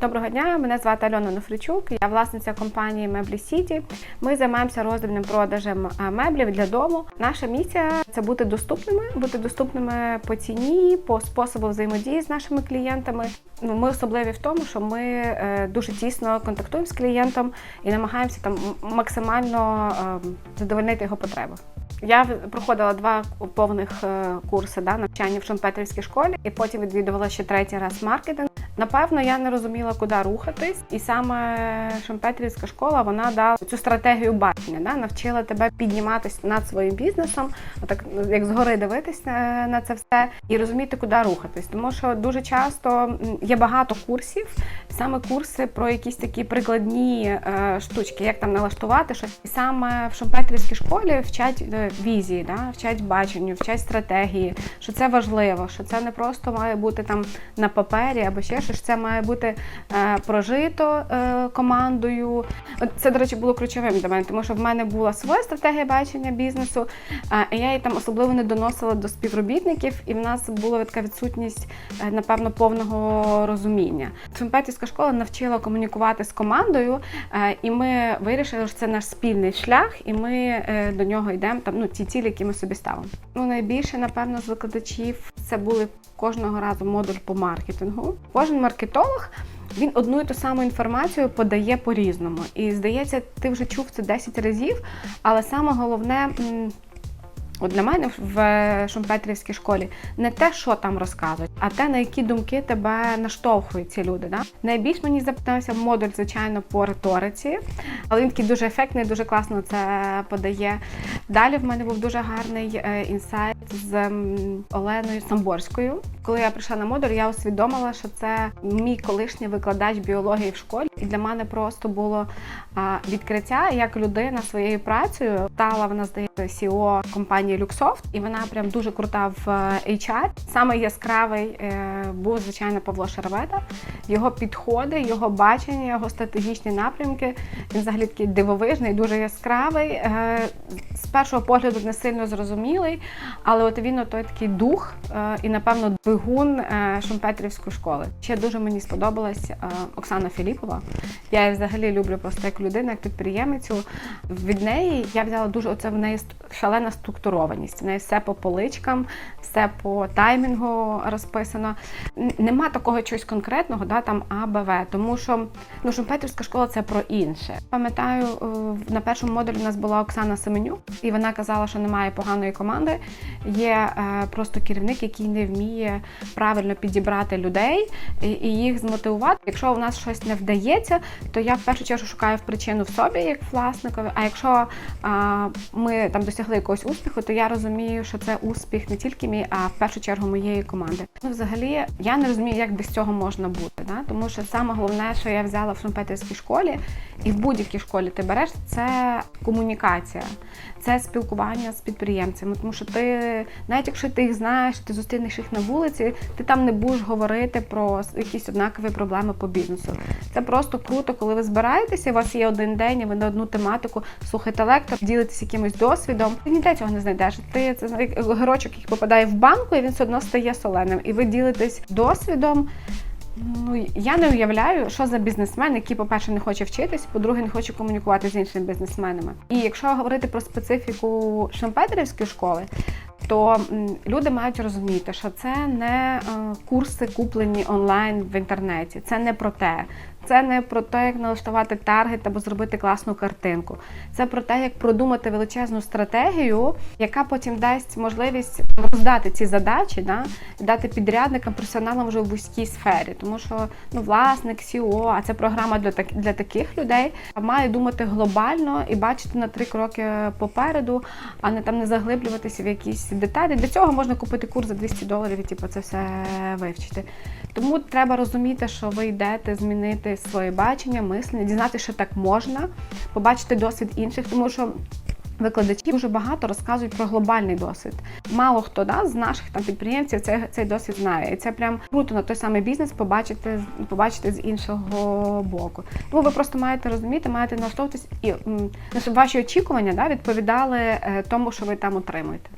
Доброго дня, мене звати Альона Нофричук. Я власниця компанії Меблі Сіті. Ми займаємося роздрібним продажем е, меблів для дому. Наша місія це бути доступними, бути доступними по ціні, по способу взаємодії з нашими клієнтами. Ну, Ми особливі в тому, що ми е, дуже тісно контактуємо з клієнтом і намагаємося там максимально е, задовольнити його потреби. Я проходила два повних курси да, навчання в Шумпетрівській школі, і потім відвідувала ще третій раз маркетинг. Напевно, я не розуміла, куди рухатись, і саме Шумпетрівська школа вона дала цю стратегію бачення, да, навчила тебе підніматися над своїм бізнесом, отак як згори дивитись на, на це все і розуміти, куди рухатись. Тому що дуже часто є багато курсів, саме курси про якісь такі прикладні е, штучки, як там налаштувати щось. І саме в Шумпетрівській школі вчать е, візії, да, вчать баченню, вчать стратегії, що це важливо, що це не просто має бути там на папері або ще щось, це має бути е, прожито командою. Це, до речі, було ключовим для мене, тому що в мене була своя стратегія бачення бізнесу, і я її там особливо не доносила до співробітників, і в нас була така відсутність, напевно, повного розуміння. Шумпетівська школа навчила комунікувати з командою, е, і ми вирішили, що це наш спільний шлях, і ми е, до нього йдемо там. Ну, ті цілі, які ми собі ставимо. Ну найбільше, напевно, з викладачів це були кожного разу модуль по маркетингу. Кожен маркетолог. Він одну і ту саму інформацію подає по-різному. І здається, ти вже чув це 10 разів, але саме головне. От для мене в Шумпетрівській школі не те, що там розказують, а те, на які думки тебе наштовхують ці люди. Да? Найбільш мені запитався модуль, звичайно, по риториці, але він такий дуже ефектний, дуже класно це подає. Далі в мене був дуже гарний е, інсайт з Оленою Самборською. Коли я прийшла на модуль, я усвідомила, що це мій колишній викладач біології в школі, і для мене просто було відкриття, як людина своєю працею стала вона здається CEO компанії Luxoft, і вона прям дуже крута в е, HR. Саме яскравий е, був звичайно Павло Шарвета. Його підходи, його бачення, його стратегічні напрямки. Він взагалі такий дивовижний, дуже яскравий. Першого погляду не сильно зрозумілий, але от він той такий дух е, і, напевно, двигун е, Шумпетрівської школи. Ще дуже мені сподобалась е, Оксана Філіпова. Я її взагалі люблю просто як людину, як підприємицю. Від неї я взяла дуже оце в неї шалена структурованість. В неї все по поличкам, все по таймінгу розписано. Нема такого чогось конкретного, да, там А, Б, В. Тому що ну, Шумпетрівська школа це про інше. Пам'ятаю, на першому модулі у нас була Оксана Семенюк, і вона казала, що немає поганої команди. Є е, просто керівник, який не вміє правильно підібрати людей і, їх змотивувати. Якщо у нас щось не вдається, то я в першу чергу шукаю в причину в собі, як власникові. А якщо а, ми там досягли якогось успіху, то я розумію, що це успіх не тільки мій, а в першу чергу моєї команди. Ну, взагалі, я не розумію, як без цього можна бути. Да? Тому що саме головне, що я взяла в Шумпетерській школі, і в будь-якій школі ти береш, це комунікація, це спілкування з підприємцями. Тому що ти, навіть якщо ти їх знаєш, ти зустрінеш їх на вулиці, ти там не будеш говорити про якісь однакові проблеми по бізнесу. Це просто круто, коли ви збираєтеся, у вас є один день, і ви на одну тематику слухаєте лектор, ділитесь якимось досвідом. Ти ніде цього не знайдеш. Ти це як грочок, який попадає в банку, і він все одно стає соленим. І ви ділитесь досвідом. Ну, я не уявляю, що за бізнесмен, який, по-перше, не хоче вчитись, по-друге, не хоче комунікувати з іншими бізнесменами. І якщо говорити про специфіку Шампетерівської школи, то люди мають розуміти, що це не е, курси, куплені онлайн в інтернеті. Це не про те. Це не про те, як налаштувати таргет або зробити класну картинку. Це про те, як продумати величезну стратегію, яка потім дасть можливість роздати ці задачі, да, дати підрядникам, професіоналам вже в вузькій сфері. Тому що ну, власник, CEO, а це програма для, так, для таких людей, має думати глобально і бачити на три кроки попереду, а не там не заглиблюватися в якісь деталі. Для цього можна купити курс за 200 доларів і типу, це все вивчити. Тому треба розуміти, що ви йдете змінити своє бачення, мислення, дізнатися, що так можна, побачити досвід інших, тому що. Викладачі дуже багато розказують про глобальний досвід. Мало хто да, з наших там підприємців цей, цей досвід знає. І це прям круто на той самий бізнес побачити, побачити з іншого боку. Тому ви просто маєте розуміти, маєте налаштовуватись і щоб ваші очікування да, відповідали е, тому, що ви там отримуєте.